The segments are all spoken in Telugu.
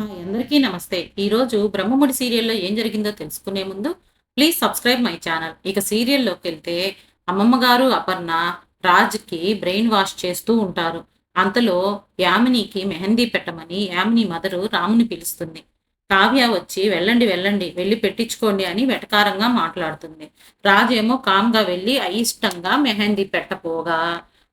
హాయ్ అందరికీ నమస్తే. ఈరోజు బ్రహ్మముడి సీరియల్లో ఏం జరిగిందో తెలుసుకునే ముందు ప్లీజ్ సబ్స్క్రైబ్ మై ఛానల్. ఇక సీరియల్లోకి వెళ్తే అమ్మమ్మ గారు అపర్ణ రాజ్కి బ్రెయిన్ వాష్ చేస్తూ ఉంటారు. అంతలో యామినికి మెహందీ పెట్టమని యామిని మదరు రాముని పిలుస్తుంది. కావ్య వచ్చి వెళ్ళండి వెళ్ళండి వెళ్ళి పెట్టించుకోండి అని వెటకారంగా మాట్లాడుతుంది. రాజేమో కామ్గా వెళ్ళి అయిష్టంగా మెహందీ పెట్టపోగా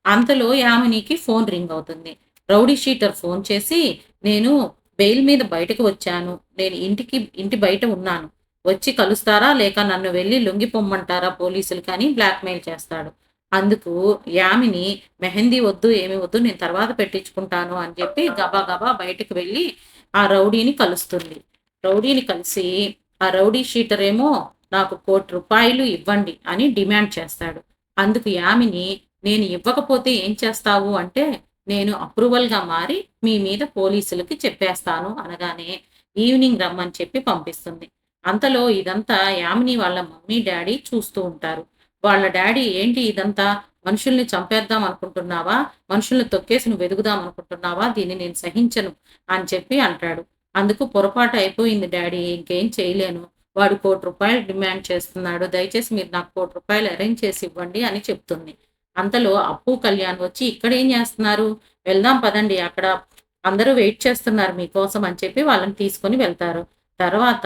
అంతలో యామినికి ఫోన్ రింగ్ అవుతుంది. రౌడీ షీటర్ ఫోన్ చేసి నేను బెయిల్ మీద బయటకు వచ్చాను. నేను ఇంటికి ఇంటి బయట ఉన్నాను. వచ్చి కలుస్తారా లేక నన్ను వెళ్ళి లొంగి పొమ్మంటారా పోలీసులు కానీ బ్లాక్మెయిల్ చేస్తాడు. అందుకు యామిని మెహందీ వద్దు ఏమి వద్దు నేను తర్వాత పెట్టించుకుంటాను అని చెప్పి గబా గబా బయటకు వెళ్ళి ఆ రౌడీని కలుస్తుంది. రౌడీని కలిసి ఆ రౌడీ షీటర్ ఏమో నాకు కోటి రూపాయలు ఇవ్వండి అని డిమాండ్ చేస్తాడు. అందుకు యామిని నేను ఇవ్వకపోతే ఏం చేస్తావు అంటే నేను అప్రూవల్గా మారి మీ మీద పోలీసులకి చెప్పేస్తాను అనగానే ఈవినింగ్ రమ్మని చెప్పి పంపిస్తుంది. అంతలో ఇదంతా యామిని వాళ్ళ మమ్మీ డాడీ చూస్తూ ఉంటారు. వాళ్ళ డాడీ ఏంటి ఇదంతా? మనుషుల్ని చంపేద్దాం అనుకుంటున్నావా? మనుషుల్ని తొక్కేసి నువ్వు వెదుగుదాం అనుకుంటున్నావా? దీన్ని నేను సహించను అని చెప్పి అంటాడు. అందుకు పొరపాటు అయిపోయింది డాడీ ఇంకేం చేయలేను. వాడు కోటి రూపాయలు డిమాండ్ చేస్తున్నాడు. దయచేసి మీరు నాకు కోటి రూపాయలు అరేంజ్ చేసి ఇవ్వండి అని చెప్తుంది. అంతలో అప్పు కళ్యాణ్ వచ్చి ఇక్కడ ఏం చేస్తున్నారు? వెళ్దాం పదండి అక్కడ. అందరూ వెయిట్ చేస్తున్నారు మీకోసం అని చెప్పి వాళ్ళని తీసుకొని వెళ్తారు. తర్వాత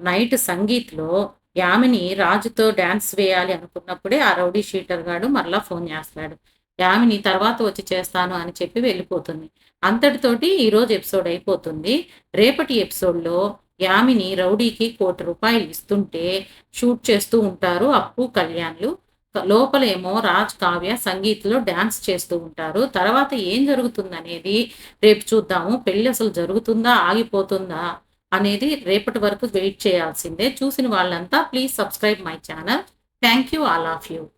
నైట్ సంగీత్లో యామిని రాజుతో డ్యాన్స్ వేయాలి అనుకున్నప్పుడే ఆ రౌడీ షీటర్ గాడు మరలా ఫోన్ చేస్తాడు. యామిని తర్వాత వచ్చి చేస్తాను అని చెప్పి వెళ్ళిపోతుంది. అంతటితోటి ఈరోజు ఎపిసోడ్ అయిపోతుంది. రేపటి ఎపిసోడ్లో యామిని రౌడీకి కోటి రూపాయలు ఇస్తుంటే షూట్ చేస్తూ ఉంటారు అప్పు కళ్యాణ్లు. లోపలేమో రాజ్ కావ్య సంగీత్లో డ్యాన్స్ చేస్తూ ఉంటారు. తర్వాత ఏం జరుగుతుందనేది రేపు చూద్దాము. పెళ్ళి అసలు జరుగుతుందా? ఆగిపోతుందా? అనేది రేపటి వరకు వెయిట్ చేయాల్సిందే. చూసిన వాళ్ళంతా please subscribe my channel. Thank you all of you.